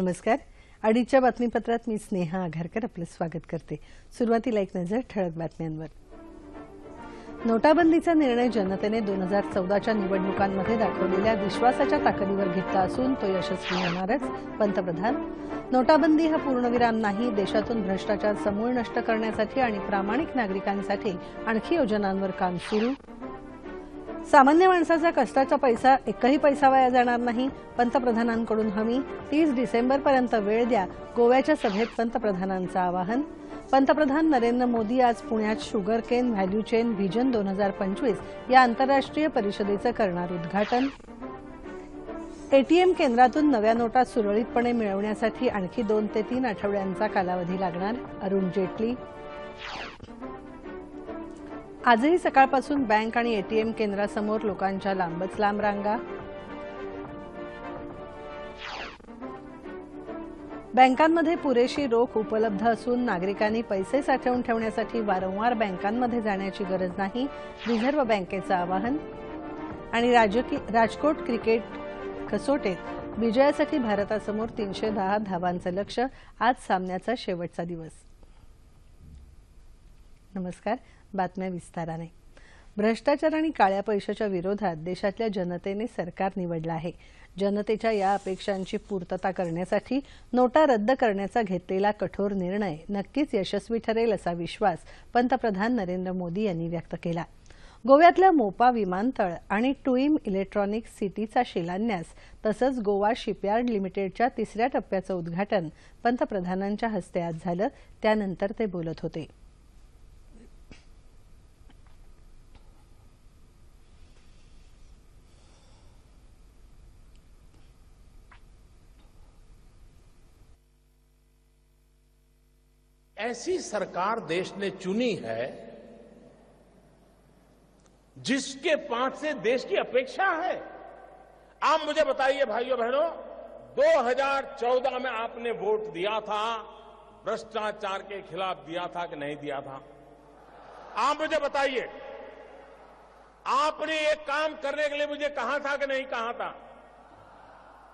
नमस्कार. अडीचच्या बातमीपत्रात मी स्नेहा आघारकर आपलं स्वागत करते. सुरुवातीला एक नजर ठळक बातम्यांवर. नोटाबंदीचा निर्णय जनतेने दोन हजार चौदाच्या निवडणुकांमध्ये दाखवलेल्या विश्वासाच्या ताकदीवर घेतला असून तो यशस्वी होणारच पंतप्रधान. नोटाबंदी हा पूर्णविराम नाही देशातून भ्रष्टाचार समूळ नष्ट करण्यासाठी आणि प्रामाणिक नागरिकांसाठी आणखी योजनांवर काम सुरू. सामान्य माणसाचा कष्टाचा पैसा एकही पैसा वाया जाणार नाही. पंतप्रधानांकडून हमी. तीस डिसेंबरपर्यंत वेळ द्या. गोव्याच्या सभेत पंतप्रधानांचं आवाहन. पंतप्रधान नरेंद्र मोदी आज पुण्यात sugar cane value chain vision दोन हजार पंचवीस या आंतरराष्ट्रीय परिषदेचं करणार उद्घाटन. एटीएम केंद्रातून नव्या नोटा सुरळीतपणे मिळवण्यासाठी आणखी दोन ते तीन आठवड्यांचा कालावधी लागणार. अरुण जेटली आजही सकाळपासून बँक आणि एटीएम केंद्रासमोर लोकांच्या लांबच लांब रांगा. बँकांमध्ये पुरेशी रोख उपलब्ध असून नागरिकांनी पैसे साठवून ठेवण्यासाठी वारंवार बँकांमध्ये जाण्याची गरज नाही रिझर्व्ह बँकेचं आवाहन. आणि राजकी राजकोट क्रिकेट कसोटीत विजयासाठी भारतासमोर तीनशे दहा धावांचं लक्ष आज सामन्याचा शेवटचा दिवस. नमस्कार बातम्या विस्ताराने. भ्रष्टाचार आणि काळ्या पैशाच्या विरोधात देशातल्या जनतेने सरकार निवडलं आहे. जनतेच्या या अपेक्षांची पूर्तता करण्यासाठी नोटा रद्द करण्याचा घेतलेला कठोर निर्णय नक्कीच यशस्वी ठरेल असा विश्वास पंतप्रधान नरेंद्र मोदी यांनी व्यक्त केला. गोव्यातल्या मोपा विमानतळ आणि टुईम इलेक्ट्रॉनिक सिटीचा शिलान्यास तसंच गोवा शिपयार्ड लिमिटेडच्या तिसऱ्या टप्प्याचं उद्घाटन पंतप्रधानांच्या हस्ते आज झालं. त्यानंतर ते बोलत होते. ऐसी सरकार देश ने चुनी है जिसके पास से देश की अपेक्षा है। आप मुझे बताइए भाइयों बहनों 2014 में आपने वोट दिया था, भ्रष्टाचार के खिलाफ दिया था कि नहीं दिया था? आप मुझे बताइए, आपने एक काम करने के लिए मुझे कहा था कि नहीं कहा था?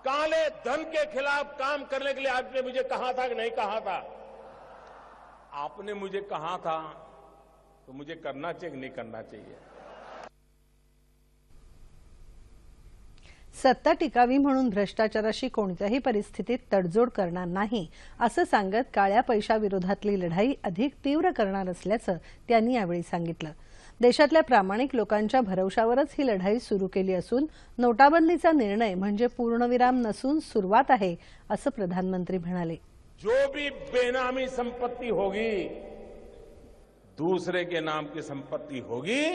काले धन के खिलाफ काम करने के लिए आपने मुझे कहा था कि नहीं कहा था? आपने मुझे कहा था तो मुझे करना चाहिए कि नहीं करना चाहिए? सत्ता टिकावी म्हणून भ्रष्टाचाराशी कोणत्याही परिस्थितीत तडजोड करणार नाही असं सांगत काळ्या पैशाविरोधातली लढाई अधिक तीव्र करणार असल्याचं त्यांनी यावेळी सांगितलं. देशातल्या प्रामाणिक लोकांच्या भरवशावरच ही लढाई सुरू केली असून नोटाबंदीचा निर्णय म्हणजे पूर्णविराम नसून सुरुवात आहे असं प्रधानमंत्री म्हणाले. जो भी बेनामी संपत्ति होगी, दूसरे के नाम की संपत्ति होगी,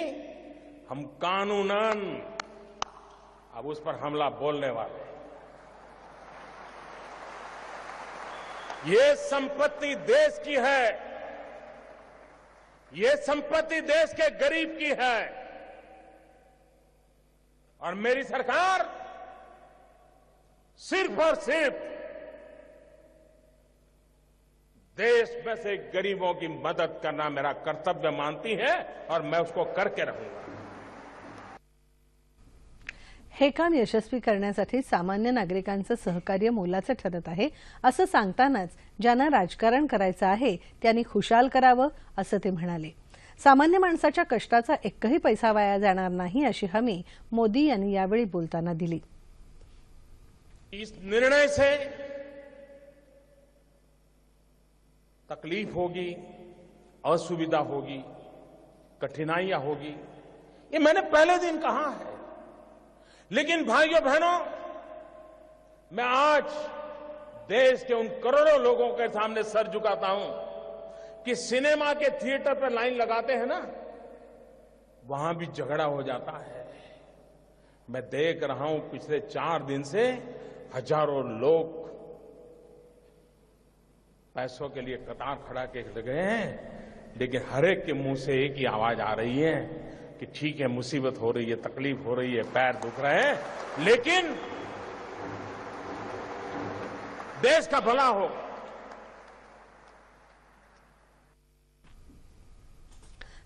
हम कानूनन, अब उस पर हमला बोलने वाले। ये संपत्ति देश की है, ये संपत्ति देश के गरीब की है, और मेरी सरकार सिर्फ़ और सिर्फ़ देश में से गरीबों की मदद करना मेरा कर्तव्य मानती है और मैं उसको करके रहूंगा। हे काम यशस्वी करण्यासाठी सामान्य नागरिकांचं सहकार्य मोलाचं ठरत आहे असं सांगतानाच ज्यांना राजकारण करायचं आहे त्यांनी खुशाल करावं असं ते म्हणाले. सामान्य माणसाच्या कष्टाचा एकही पैसा वाया जाणार नाही अशी हमी मोदी यांनी यावेळी बोलताना दिली. इस निर्णय से तकलीफ़ होगी, असुविधा होगी, कठिनाइयाँ होगी। ये मैंने पहले दिन कहा है। लेकिन भाइयों बहनों, मैं आज देश के उन करोड़ों लोगों के सामने सर झुकाता हूँ कि सिनेमा के थिएटर पर लाइन लगाते हैं ना, वहाँ भी झगड़ा हो जाता है। मैं देख रहा हूँ पिछले चार दिन से हज़ारों लोग पैसों के लिए कतार खड़ा के लगे हैं लेकिन हर एक के मुँह से एक ही आवाज़ आ रही है कि ठीक है मुसीबत हो रही है तकलीफ़ हो रही है पैर दुख रहे हैं लेकिन देश का भला हो।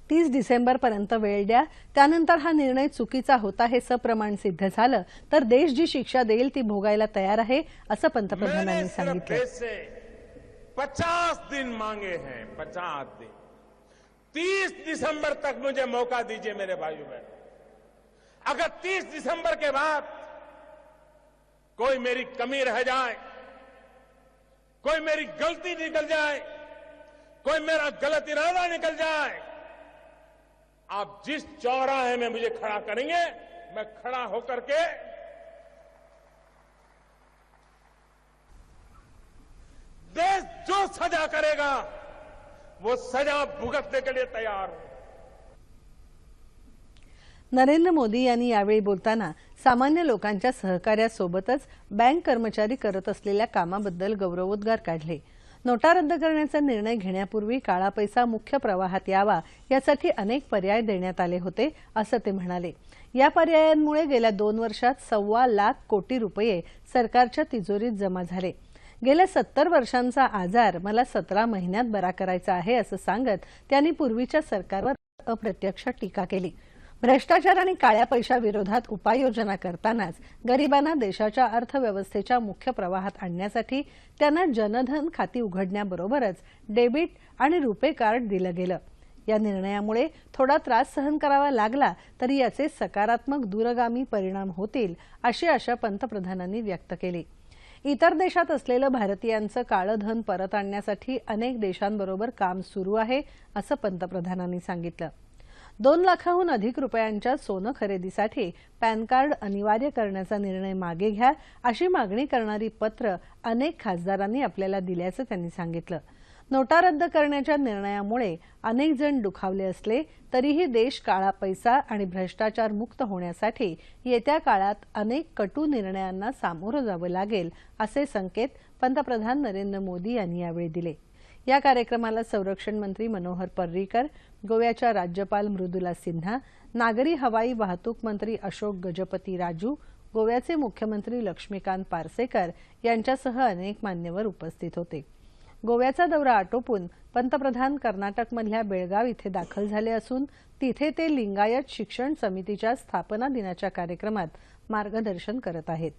तीस डिसेंबरपर्यंत वेळ द्या. त्यानंतर हा निर्णय चुकीचा होता हे सप्रमाण सिद्ध झालं. तर देश जी शिक्षा देईल ती भोगायला तयार आहे असं पंतप्रधानांनी सांगितलं. पचास दिन मांगे हैं, पचास दिन। तीस दिसंबर तक मुझे मौका दीजिए मेरे भाइयों बहन। अगर तीस दिसंबर के बाद कोई मेरी कमी रह जाए, कोई मेरी गलती निकल जाए, कोई मेरा गलत इरादा निकल जाए, आप जिस चौराहे में मुझे खड़ा करेंगे, मैं खड़ा होकर के देश जो सजा करेगा वो सजा भुगतने के लिए तैयार हो। नरेंद्र मोदी यांनी यावेळी बोलताना सामान्य लोकांच्या सहकार्यासोबतच बँक कर्मचारी करत असलेल्या कामाबद्दल गौरवोद्गार काढले. नोटा रद्द करण्याचा निर्णय घेण्यापूर्वी काळा पैसा मुख्य प्रवाहात यावा यासाठी अनेक पर्याय देण्यात आले होते असं ते म्हणाले. या पर्यायांमुळे गेल्या दोन वर्षात सव्वा लाख कोटी रुपये सरकारच्या तिजोरीत जमा झाले. गेल्या सत्तर वर्षांचा आजार मला सतरा महिन्यात बरा करायचा आहे असं सांगत त्यांनी पूर्वीच्या सरकारवर अप्रत्यक्ष टीका केली. भ्रष्टाचार आणि काळ्या पैशाविरोधात उपाययोजना करतानाच गरिबांना देशाच्या अर्थव्यवस्थेच्या मुख्य प्रवाहात आणण्यासाठी त्यांना जनधन खाती उघडण्याबरोबरच डेबिट आणि रुपे कार्ड दिलं गेलं. या निर्णयामुळे थोडा त्रास सहन करावा लागला तरी याचे सकारात्मक दूरगामी परिणाम होतील अशी आशा पंतप्रधानांनी व्यक्त केली. इतर देशात असलेलं भारतीयांचं काळं धन परत आणण्यासाठी अनेक देशांबरोबर काम सुरू आहे असं पंतप्रधानांनी सांगितलं. दोन लाखाहून अधिक रुपयांच्या सोनं खरेदीसाठी पॅन कार्ड अनिवार्य करण्याचा निर्णय मागे घ्या अशी मागणी करणारी पत्र अनेक खासदारांनी आपल्याला दिल्याचं त्यांनी सांगितलं. नोटा रद्द करण्याच्या निर्णयामुळे अनेक जण दुखावले असले तरीही देश काळा पैसा आणि भ्रष्टाचार मुक्त होण्यासाठी येत्या काळात अनेक कटू निर्णयांना सामोरं जावं लागेल असे संकेत पंतप्रधान नरेंद्र मोदी यांनी यावेळी दिले. या कार्यक्रमाला संरक्षण मंत्री मनोहर पर्रीकर गोव्याच्या राज्यपाल मृदुला सिन्हा नागरी हवाई वाहतूक मंत्री अशोक गजपती राजू गोव्याचे मुख्यमंत्री लक्ष्मीकांत पार्सेकर यांच्यासह अनेक मान्यवर उपस्थित होते. गोव्याचा दौरा आटोपून पंतप्रधान कर्नाटकमधल्या बेळगाव इथे दाखल झाले असून तिथे ते लिंगायत शिक्षण समितीच्या स्थापना दिनाच्या कार्यक्रमात मार्गदर्शन करत आहेत.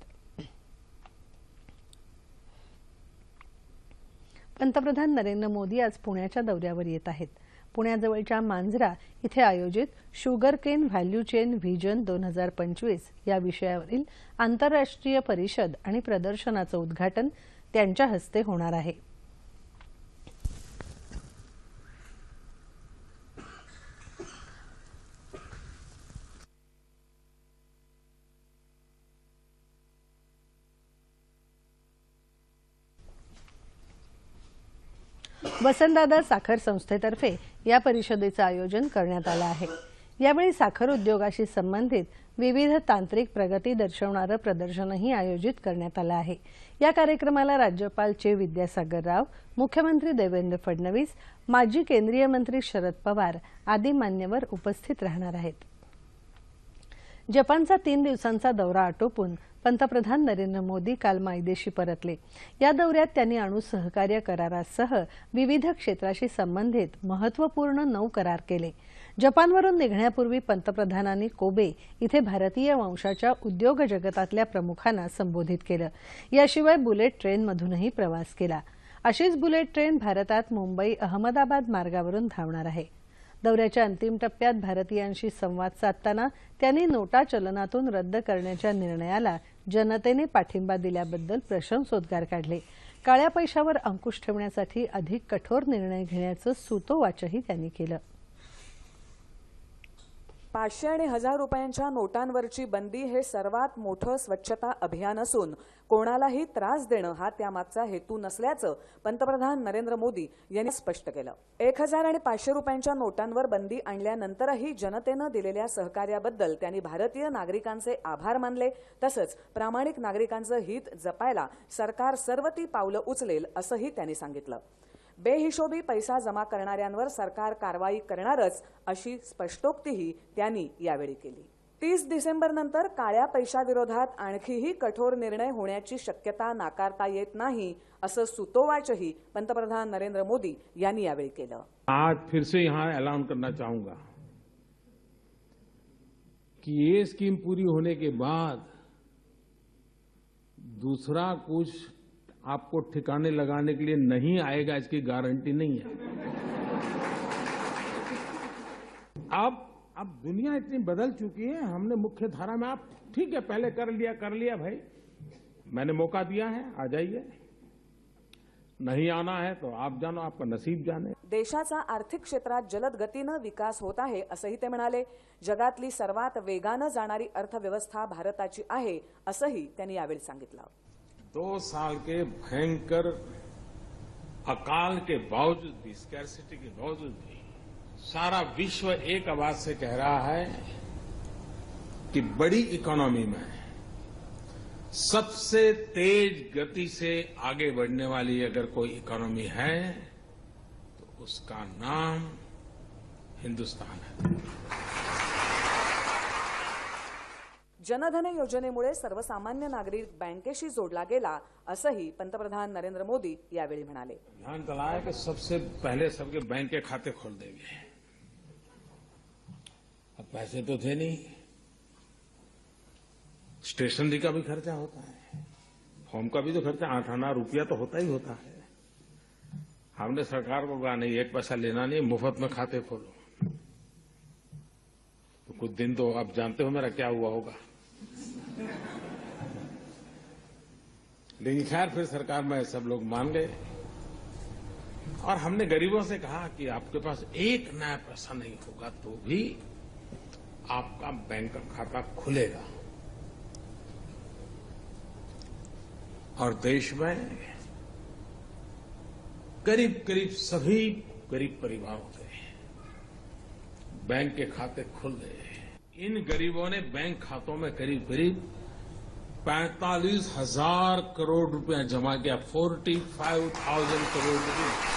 पंतप्रधान नरेंद्र मोदी आज पुण्याच्या दौऱ्यावर येत आहेत. पुण्याजवळच्या मांजरा इथे आयोजित sugar cane value chain vision दोन हजार पंचवीस या विषयावरील आंतरराष्ट्रीय परिषद आणि प्रदर्शनाचं उद्घाटन त्यांच्या हस्ते होणार आहे. वसंतदादा साखर संस्थेतर्फे या परिषदेचं आयोजन करण्यात आलं आहे. यावेळी साखर उद्योगाशी संबंधित विविध तांत्रिक प्रगती दर्शवणारं प्रदर्शनही आयोजित करण्यात आलं आहे. या कार्यक्रमाला राज्यपाल चे विद्यासागर राव मुख्यमंत्री देवेंद्र फडणवीस माजी केंद्रीय मंत्री शरद पवार आदी मान्यवर उपस्थित राहणार आहेत. जपानचा तीन दिवसांचा दौरा आटोपून पंतप्रधान नरेंद्र मोदी काल मायदेशी परतले. या दौऱ्यात त्यांनी अणु सहकार्य करारासह विविध क्षेत्राशी संबंधित महत्त्वपूर्ण नऊ करार केले. जपानवरून निघण्यापूर्वी पंतप्रधानांनी कोबे इथे भारतीय वंशाच्या उद्योग जगतातल्या प्रमुखांना संबोधित केलं. याशिवाय बुलेट ट्रेनमधूनही प्रवास केला. अशीच बुलेट ट्रेन भारतात मुंबई अहमदाबाद मार्गावरून धावणार आहे. दौऱ्याच्या अंतिम टप्प्यात भारतीयांशी संवाद साधताना त्यांनी नोटा चलनातून रद्द करण्याच्या निर्णयाला जनतेने पाठिंबा दिल्याबद्दल प्रशंसोद्गार काढले. काळ्या पैशावर अंकुश ठेवण्यासाठी अधिक कठोर निर्णय घेण्याचं सुतोवाचही त्यांनी केलं. पाचशे आणि हजार रुपयांच्या नोटांवरची बंदी हे सर्वात मोठं स्वच्छता अभियान असून कोणालाही त्रास देणं हा त्यामागचा हेतू नसल्याचं पंतप्रधान नरेंद्र मोदी यांनी स्पष्ट केलं. एक हजार आणि पाचशे रुपयांच्या नोटांवर बंदी आणल्यानंतरही जनतेनं दिलेल्या सहकार्याबद्दल त्यांनी भारतीय नागरिकांचे आभार मानले तसंच प्रामाणिक नागरिकांचं हित जपायला सरकार सर्व ती पावलं उचलेल असंही त्यांनी सांगितलं. बेहिशोबी पैसा जमा करणाऱ्यांवर सरकार कारवाई करणारच अशी स्पष्टोक्तीही त्यांनी यावेळी केली. तीस डिसेंबर नंतर काळ्या पैशाविरोधात आणखीही कठोर निर्णय होण्याची शक्यता नाकारता येत नाही असं सुतोवाचही पंतप्रधान नरेंद्र मोदी यांनी यावेळी केलं. आज फिर से यहां ऐलान करना चाहूंगा कि ये स्कीम पूरी होने के बाद दूसरा कुछ आपको ठिकाने लगाने के लिए नहीं आएगा, इसकी गारंटी नहीं है। अब अब दुनिया इतनी बदल चुकी है, हमने मुख्य धारा में, आप ठीक है, पहले कर लिया कर लिया भाई। मैंने मौका दिया है, आ जाइए। नहीं आना है तो आप जानो, आपका नसीब जाने। देशाचा आर्थिक क्षेत्रात जलद गतीनं विकास होत आहे, असंही ते म्हणाले. जगातली सर्वात वेगानं जाणारी अर्थव्यवस्था भारताची आहे, असंही त्यांनी यावेळी सांगितलं. दो साल के भयंकर अकाल के बावजूद भी स्कैरसिटी के बावजूद भी, सारा विश्व एक आवाज़ से कह रहा है कि बड़ी इकोनॉमी में सबसे तेज गति से आगे बढ़ने वाली अगर कोई इकोनॉमी है तो उसका नाम हिंदुस्तान है। जनधन योजनेमुळे सर्वसामान्य नागरिक बँकेशी जोडला गेला, असंही पंतप्रधान नरेंद्र मोदी यावेळी म्हणाले. ध्यान दिलाया कि सबसे पहले सबके बैंक के खाते खोल देंगे। अब पैसे तो थे नहीं। स्टेशनरी का भी खर्चा होता है। फॉर्म का भी तो खर्चा, आठ आना रुपया तो होता ही होता है। हमने सरकार को कहा, नहीं, एक पैसा लेना नहीं, मुफ़्त में खाते खोलो। तो कुछ दिन तो आप जानते हो मेरा क्या हुआ होगा। लेकिन खैर, फिर सरकार में सब लोग मान गए। और हमने गरीबों से कहा कि आपके पास एक नया पैसा नहीं होगा तो भी आपका बैंक का खाता खुलेगा। और देश में करीब करीब सभी गरीब परिवारों के बैंक के खाते खुल गए। इन गरीबों ने बैंक खातों में करीब करीब पैंतालीस हजार करोड़ रुपया जमा किया फोर्टी फाइव थाउजेंड करोड़ रुपये।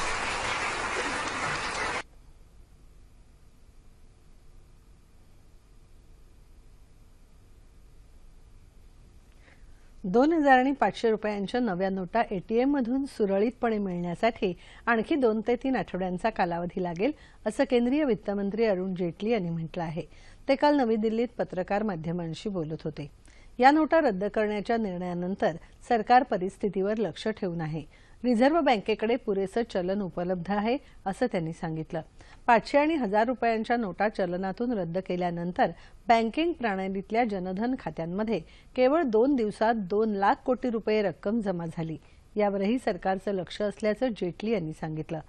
दोन हजार आणि पाचशे रुपयांच्या नव्या नोटा एटीएममधून सुरळीतपणे मिळण्यासाठी आणखी दोन ते तीन आठवड्यांचा कालावधी लागेल असं केंद्रीय वित्तमंत्री अरुण जेटली यांनी म्हटलं आहे. ते काल नवी दिल्लीत पत्रकार माध्यमांशी बोलत होते. या नोटा रद्द करण्याच्या निर्णयानंतर सरकार परिस्थितीवर लक्ष ठेवून आहे. रिझर्व्ह बँकेकडे पुरेसं चलन उपलब्ध आहे असं त्यांनी सांगितलं. पाचशे आणि हजार रुपयांच्या नोटा चलनातून रद्द केल्यानंतर बँकिंग प्रणालीतल्या जनधन खात्यांमध्ये केवळ दोन दिवसात दोन लाख कोटी रुपये रक्कम जमा झाली. यावरही सरकारचं लक्ष असल्याचं जेटली यांनी सांगितलं.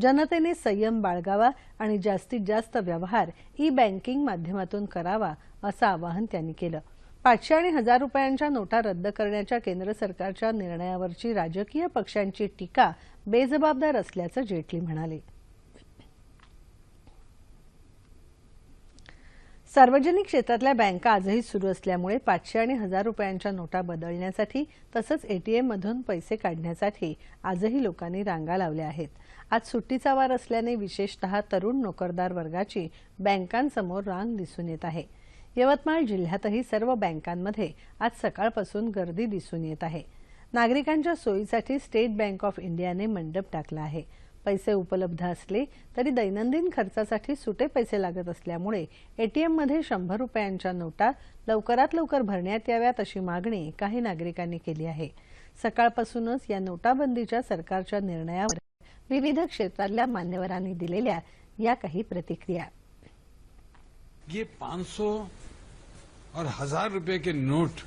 जनतेने संयम बाळगावा आणि जास्तीत जास्त व्यवहार ई बँकिंग माध्यमातून करावा असं आवाहन त्यांनी केलं. पाचशे आणि हजार रुपयांच्या नोटा रद्द करण्याच्या केंद्र सरकारच्या निर्णयावरची राजकीय पक्षांची टीका बेजबाबदार असल्याचं जेटली म्हणाले. सार्वजनिक क्षेत्रातल्या बँका आजही सुरू असल्यामुळे पाचशे आणि हजार रुपयांच्या नोटा बदलण्यासाठी तसंच एटीएम मधून पैसे काढण्यासाठी आजही लोकांनी रांगा लावल्या आहेत. आज सुट्टीचा वार असल्याने विशेषतः तरुण नोकरदार वर्गाची बँकांसमोर रांग दिसून येत आहे. यवतमाळ जिल्ह्यातही सर्व बँकांमध्ये आज सकाळपासून गर्दी दिसून येत आहे. नागरिकांच्या सोयीसाठी स्टेट बँक ऑफ इंडियाने मंडप टाकला आहे. पैसे उपलब्ध असले तरी दैनंदिन खर्चासाठी सुटे पैसे लागत असल्यामुळे एटीएममध्ये शंभर रुपयांच्या नोटा लवकरात लवकर भरण्यात याव्यात अशी मागणी काही नागरिकांनी केली आहे. सकाळपासूनच या नोटाबंदीच्या सरकारच्या निर्णयावर विविध क्षेत्रातल्या मान्यवरांनी दिलेल्या या काही प्रतिक्रिया. ये 500 और हजार रुपए के नोट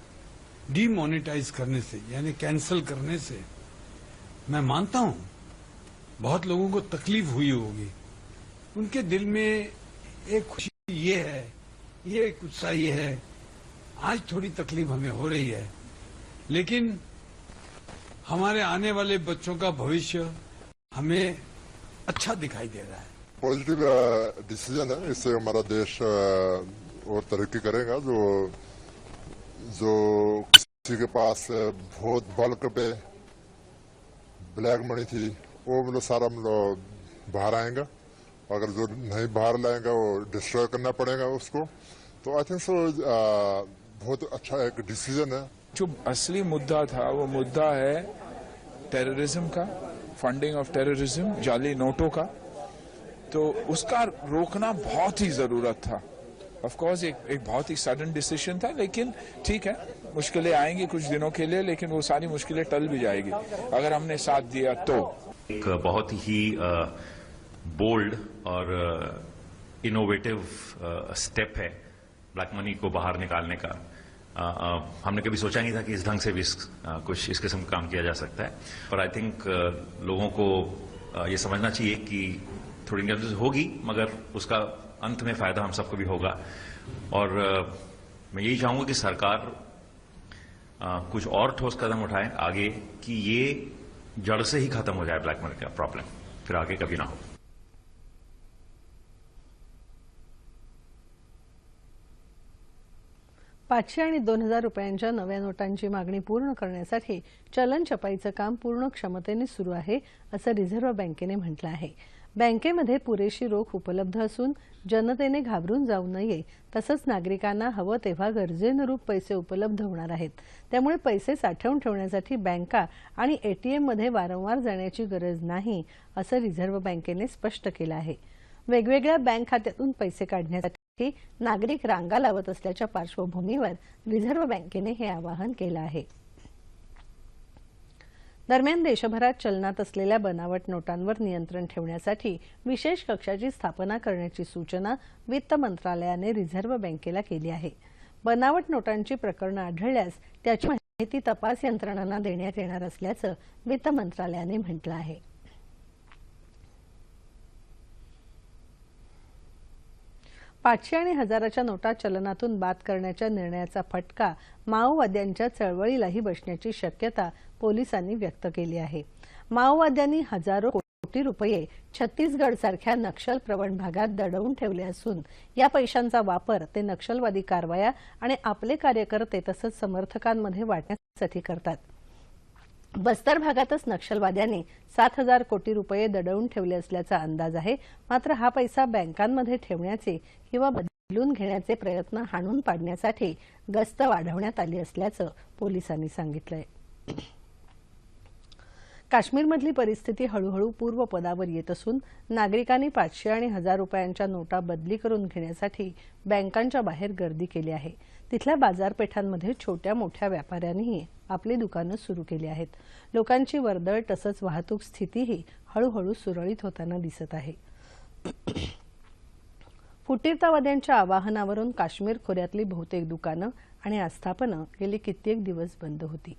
डीमोनेटाइज करने से यानी कैंसिल करने से मैं मानता हूं बहुत लोगों को तकलीफ़ हुई होगी। उनके दिल में एक खुशी ये है, ये एक उत्साह ये है, आज थोड़ी तकलीफ़ हमें हो रही है। लेकिन हमारे आने वाले बच्चों का भविष्य हमें अच्छा दिखाई दे रहा है। पॉजिटिव डिसीज़न है, इससे हमारा देश और तरक्की करेगा, जो जो किसी के पास बहुत बल्क पे ब्लैक मनी थी वो मतलब सारा मतलब बाहर आएगा। अगर जो नहीं बाहर लाएगा, वो डिस्ट्रॉय करना पड़ेगा उसको। तो आई थिंक सो बहुत अच्छा एक डिसीज़न है। जो असली मुद्दा था, वो मुद्दा है टेररिज्म का फंडिंग ऑफ़ टेररिज्म जाली नोटों का। तो उसका रोकना बहुत ही ज़रूरत था। ऑफ़ कोर्स एक एक बहुत ही सडन डिसीज़न था, लेकिन ठीक है। मुश्किलें आएँगी कुछ दिनों के लिए लेकिन वो सारी मुश्किलें टल भी जाएगी। अगर हमने साथ दिया तो। एक बहुत ही बोल्ड और इनोवेटिव स्टेप है ब्लैक मनी को बाहर निकालने का। अ, अ, हमने कभी सोचा नहीं था कि इस ढंग से भी इस, अ, कुछ इस किस्म का काम किया जा सकता है। पर आई थिंक लोगों को अ, ये समझना चाहिए कि थोड़ी इंडिया होगी मगर उसका अंत में फ़ायदा हम सबको भी होगा। और अ, मैं यही चाहूँगा कि सरकार कुछ और ठोस कदम उठाएं आगे कि ये जड़ से ही खत्म हो जाए ब्लैक मनी का प्रॉब्लम फिर आगे कभी ना हो। पाचशे आणि दोन हजार रुपयांच्या नव्या नोटांची मागणी पूर्ण करण्यासाठी चलन छपाईचं काम पूर्ण क्षमतेने सुरू आहे असं रिझर्व्ह बँकेने म्हटलं आहे. बँकेमध्ये पुरेशी रोख उपलब्ध असून जनतेने घाबरून जाऊ नये. तसंच नागरिकांना हवं तेव्हा गरजेनुरूप पैसे उपलब्ध होणार आहेत. त्यामुळे पैसे साठवून ठेवण्यासाठी बँका आणि एटीएममध्ये वारंवार जाण्याची गरज नाही असं रिझर्व्ह बँकेने स्पष्ट केलं आहे. वेगवेगळ्या बँक खात्यातून पैसे काढण्यासाठी नागरिक रांगा लावत असल्याच्या पार्श्वभूमीवर रिझर्व्ह बँकेने हे आवाहन केलं आहे. दरम्यान देशभरात चलनात असलेल्या बनावट नोटांवर नियंत्रण ठेवण्यासाठी विशेष कक्षाची स्थापना करण्याची सूचना वित्त मंत्रालयाने रिझर्व्ह बँकेला केली आहे. बनावट नोटांची प्रकरणं आढळल्यास त्याची माहिती तपास यंत्रणांना देण्यात येणार असल्याचं वित्त मंत्रालयाने म्हटलं आहे. पाचशे आणि हजाराच्या नोटा चलनातून बाद करण्याच्या निर्णयाचा फटका माओवाद्यांच्या चळवळीलाही बसण्याची शक्यता पोलिसांनी व्यक्त केली आहे. माओवाद्यांनी हजारो कोटी रुपये छत्तीसगडसारख्या नक्षल प्रवण भागात दडवून ठेवले असून या पैशांचा वापर ते नक्षलवादी कारवाया आणि आपले कार्यकर्ते तसंच समर्थकांमध्ये वाटण्यासाठी करतात. बस्तर भागातच नक्षलवाद्यांनी सात हजार कोटी रुपये दडवून ठेवले असल्याचा अंदाज आहे. मात्र हा पैसा बँकांमध्ये ठेवण्याचे किंवा बदलून घेण्याचे प्रयत्न हाणून पाडण्यासाठी गस्त वाढवण्यात आली असल्याचं पोलिसांनी सांगितलंय. काश्मीरमधली परिस्थिती हळूहळू पूर्वपदावर येत असून नागरिकांनी पाचशे आणि हजार रुपयांच्या नोटा बदली करून घेण्यासाठी बँकांच्या बाहेर गर्दी केली आहे. तिथल्या बाजारपेठांमध्ये छोट्या मोठ्या व्यापाऱ्यांनीही आपली दुकानं सुरू केली आहेत. लोकांची वर्दळ तसंच वाहतूक स्थितीही हळूहळू सुरळीत होताना दिसत आहे. फुटीरतावाद्यांच्या आवाहनावरून काश्मीर खोऱ्यातली बहुतेक दुकानं आणि आस्थापनं गेली कित्येक दिवस बंद होती.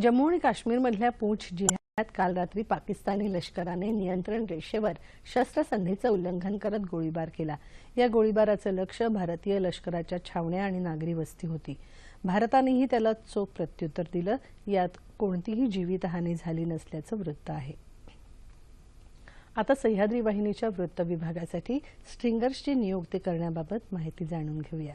जम्मू आणि काश्मीरमधल्या पूंछ जिल्ह्यात काल रात्री पाकिस्तानी लष्कराने नियंत्रण रेषेवर शस्त्रसंधीचं उल्लंघन करत गोळीबार केला. या गोळीबाराचं लक्ष भारतीय लष्कराच्या छावण्या आणि नागरी वस्ती होती. भारतानेही त्याला चोख प्रत्युत्तर दिलं. यात कोणतीही जीवितहानी झाली नसल्याचं वृत्त आहे. आता सह्याद्री वाहिनीच्या वृत्त विभागासाठी स्ट्रिंगर्सची नियुक्ती करण्याबाबत माहिती जाणून घेऊया.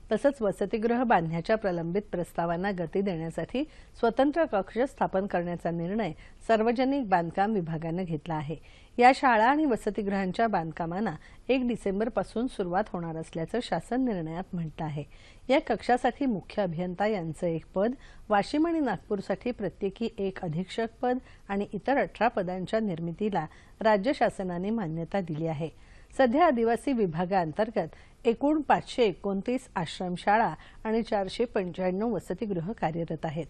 तसंच वसतिगृह बांधण्याच्या प्रलंबित प्रस्तावांना गती देण्यासाठी स्वतंत्र कक्ष स्थापन करण्याचा निर्णय सार्वजनिक बांधकाम विभागानं घेतला आहे. या शाळा आणि वसतिगृहांच्या बांधकामांना एक डिसेंबरपासून सुरुवात होणार असल्याचं शासन निर्णयात म्हटलं आहे. या कक्षासाठी मुख्य अभियंता यांचं एक पद वाशिम आणि नागपूरसाठी प्रत्येकी एक अधीक्षक पद आणि इतर अठरा पदांच्या निर्मितीला राज्य शासनाने मान्यता दिली आहे. सध्या आदिवासी विभागाअंतर्गत एकूण पाचशे एकोणतीस आश्रमशाळा आणि चारशे पंच्याण्णव वसतिगृह कार्यरत आहेत.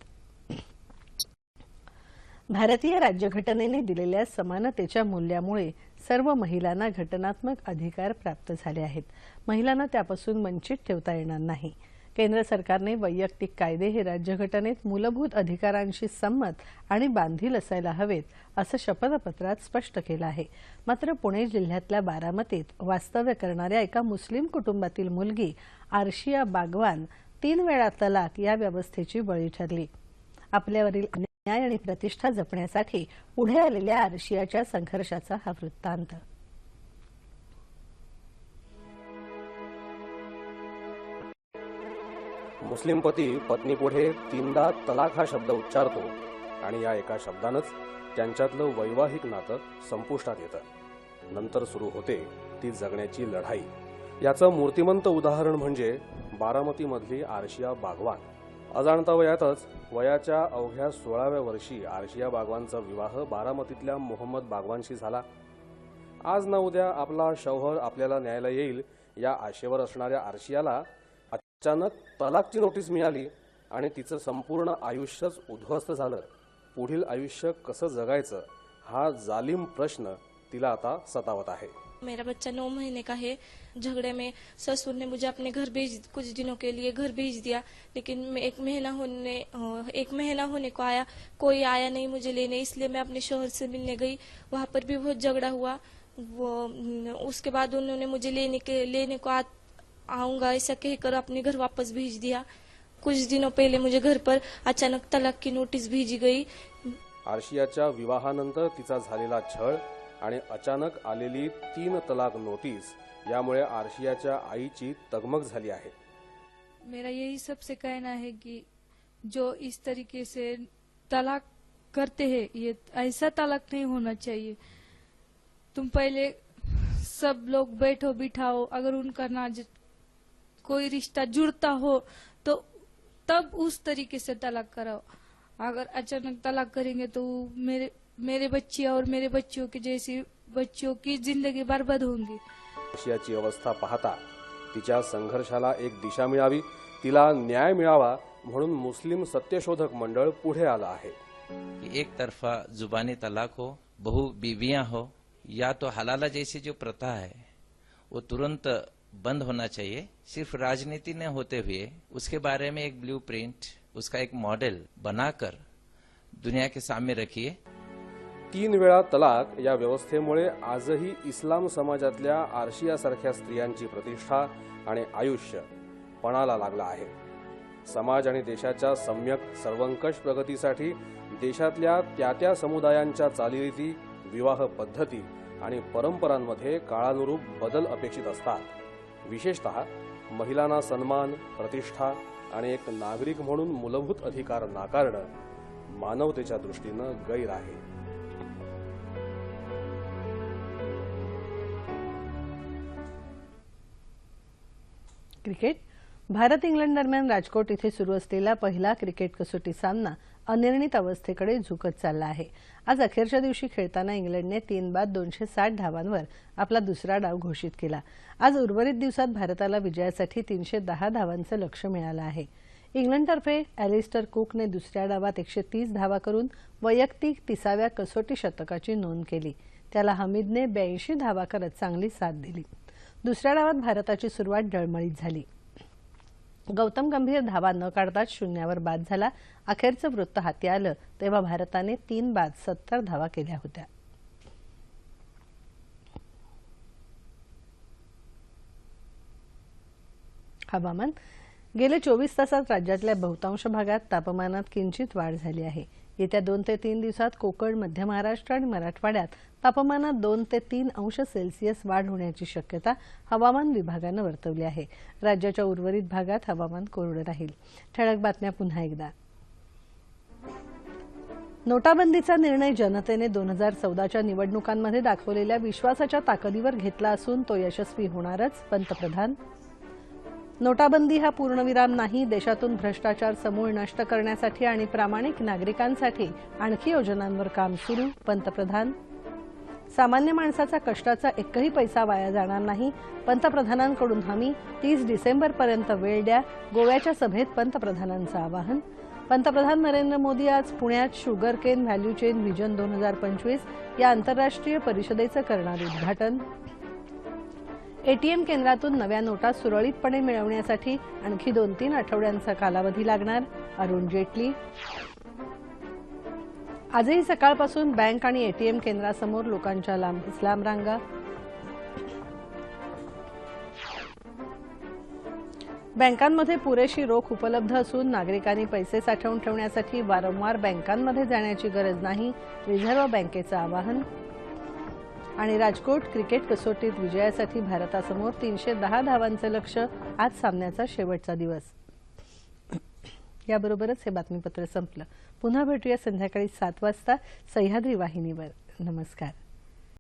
भारतीय राज्यघटनेने दिलेल्या समानतेच्या मूल्यामुळे सर्व महिलांना घटनात्मक अधिकार प्राप्त झाले आहेत. महिलांना त्यापासून वंचित ठेवता येणार नाही. केंद्र सरकारने वैयक्तिक कायदे हे राज्यघटनेत मूलभूत अधिकारांशी संमत आणि बांधील असायला हवेत असं शपथपत्रात स्पष्ट केलं आहे. मात्र पुणे जिल्ह्यातल्या बारामतीत वास्तव्य करणाऱ्या एका मुस्लिम कुटुंबातील मुलगी आर्शिया बागवान तीन वेळा तलाक या व्यवस्थेची बळी ठरली. आपल्यावरील न्याय आणि प्रतिष्ठा जपण्यासाठी पुढे आलेल्या आर्शियाच्या संघर्षाचा हा वृत्तांत. मुस्लिम पती पत्नीपुढे तीनदा तलाक हा शब्द उच्चारतो आणि या एका शब्दानंच त्यांच्यातलं वैवाहिक नातं संपुष्टात येतं. नंतर सुरू होते ती जगण्याची लढाई. याचं मूर्तिमंत उदाहरण म्हणजे बारामतीमधली आरशिया बागवान. अजाणता वयातच वयाच्या अवघ्या सोळाव्या वर्षी आरशिया बागवानचा विवाह बारामतीतल्या मोहम्मद बागवानशी झाला. आज ना उद्या आपला शौहर आपल्याला न्यायला येईल या आशेवर असणाऱ्या आरशियाला अचानक तलाकची नोटीस मिळाली आणि तिचं संपूर्ण आयुष्यच उद्ध्वस्त झालं. पुढील आयुष्य कसं जगायचं हा जालिम प्रश्न तिला आता सतावत आहे. मेरा बच्चा नौ महीने का है झगड़े में ससुर ने मुझे अपने घर भेज कुछ दिनों के लिए घर भेज दिया लेकिन मैं एक महीना होने एक महीना होने को आया कोई आया नहीं मुझे लेने इसलिए मैं अपने शोहर से मिलने गई वहां पर भी बहुत झगड़ा हुआ वो उसके बाद उन्होंने मुझे लेने के लेने को आ, आऊंगा ऐसा कहकर अपने घर वापस भेज दिया। कुछ दिनों पहले मुझे घर पर अचानक तलाक की नोटिस भेजी गई। आरशियाच्या विवाहानंतर तिचा झालेला छळ आणि अचानक आलेली तीन तलाक नोटीस यामुळे आरशियाच्या आईची तगमग झाली आहे. मेरा यही सबसे कहना है कि जो इस तरीके से तलाक करते हैं ये ऐसा तलाक नहीं होना चाहिए। तुम पहले सब लोग बैठो बिठाओ अगर उनका ना कोई रिश्ता जुड़ता हो तो तब उस तरीके से तलाक कराओ। अगर अचानक तलाक करेंगे तो मेरे मेरे बच्चे और मेरे बच्चों की जैसी बच्चों की ज़िंदगी बर्बाद होंगी। आरशियाची अवस्था पाहता तिच्या संघर्षाला एक दिशा मिळावी तिला न्याय मिळावा म्हणून मुस्लिम सत्यशोधक मंडळ पुढे आलं आहे. कि एक तरफा जुबानी तलाक हो बहु बीवियाँ हो या तो हलाला जैसी जो प्रथा है वो तुरंत बंद होना चाहिए। सिर्फ राजनीति न होते हुए उसके बारे में एक ब्लूप्रिंट उसका एक मॉडल बनाकर दुनिया के सामने रखिए। तीन वेळा तलाक या व्यवस्थेमुळे आजही इस्लाम समाजातल्या आरशियासारख्या स्त्रियांची प्रतिष्ठा आणि आयुष्य पणाला लागलं आहे. समाज आणि देशाच्या सम्यक सर्वंकष प्रगतीसाठी देशातल्या त्या त्या समुदायांच्या चालीरीती विवाह पद्धती आणि परंपरांमध्ये काळानुरूप बदल अपेक्षित असतात. विशेषतः महिलांना सन्मान प्रतिष्ठा आणि एक नागरिक म्हणून मूलभूत अधिकार नाकारणं मानवतेच्या दृष्टीनं गैर आहे. क्रिकेट भारत इंग्लंड दरम्यान राजकोट इथे सुरू असलेला पहिला क्रिकेट कसोटी सामना अनिर्णित अवस्थेकडे झुकत चालला आहे. आज अखेरच्या दिवशी खेळताना इंग्लंडने तीन बाद दोनशे साठ धावांवर आपला दुसरा डाव घोषित केला. आज उर्वरित दिवसात भारताला विजयासाठी तीनशे दहा धावांचं लक्ष मिळालं आहे. इंग्लंडतर्फे अॅलिस्टर कुकने दुसऱ्या डावात एकशे तीस धावा करून वैयक्तिक तिसाव्या कसोटी शतकाची नोंद केली. त्याला हमीदने ब्याऐंशी धावा करत चांगली साथ दिली. दुसऱ्या डावात भारताची सुरुवात डळमळीत झाली. गौतम गंभीर धावा न काढताच शून्यावर बाद झाला. अखेरचं वृत्त हाती आलं तेव्हा भारताने तीन बाद सत्तर धावा केल्या होत्या. हवामान. गेल्या चोवीस तासात राज्यातल्या बहुतांश भागात तापमानात किंचित वाढ झाली आहे. येत्या दोन ते तीन दिवसात कोकण मध्य महाराष्ट्र आणि मराठवाड्यात तापमानात दोन ते तीन अंश सेल्सिअस वाढ होण्याची शक्यता हवामान विभागानं वर्तवली आहे. राज्याच्या उर्वरित भागात हवामान कोरडं राहील. ठळक बातम्या पुन्हा एकदा. नोटाबंदीचा निर्णय जनतेने दोन हजार चौदाच्या निवडणुकांमध्ये दाखवलेल्या विश्वासाच्या ताकदीवर घेतला असून तो यशस्वी होणारच पंतप्रधान नोटाबंदी हा पूर्णविराम नाही देशातून भ्रष्टाचार समूळ नष्ट करण्यासाठी आणि प्रामाणिक नागरिकांसाठी आणखी योजनांवर काम सुरू पंतप्रधान. सामान्य माणसाचा कष्टाचा एकही पैसा वाया जाणार नाही पंतप्रधानांकडून हमी तीस डिसेंबरपर्यंत वेळ द्या गोव्याच्या सभेत पंतप्रधानांचं आवाहन. पंतप्रधान नरेंद्र मोदी आज पुण्यात sugar cane value chain vision दोन हजार पंचवीस या आंतरराष्ट्रीय परिषदेचं करणार उद्घाटन. एटीएम केंद्रातून नव्या नोटा सुरळीतपणे मिळवण्यासाठी आणखी दोन तीन आठवड्यांचा कालावधी लागणार. अरुण जेटली. आजही सकाळपासून बँक आणि एटीएम केंद्रासमोर लोकांच्या लांब लांब रांगा बँकांमध्ये पुरेशी रोख उपलब्ध असून नागरिकांनी पैसे साठवून ठेवण्यासाठी वारंवार बँकांमध्ये जाण्याची गरज नाही रिझर्व्ह बँकेचं आवाहन. आणि राजकोट क्रिकेट कसोटीत विजयासाठी भारतासमोर तीनशे दहा धावांचं लक्ष आज सामन्याचा शेवटचा दिवस. याबरोबरच हे बातमीपत्र संपलं. पुन्हा भेटूया संध्याकाळी सात वाजता सह्याद्री वाहिनीवर. नमस्कार.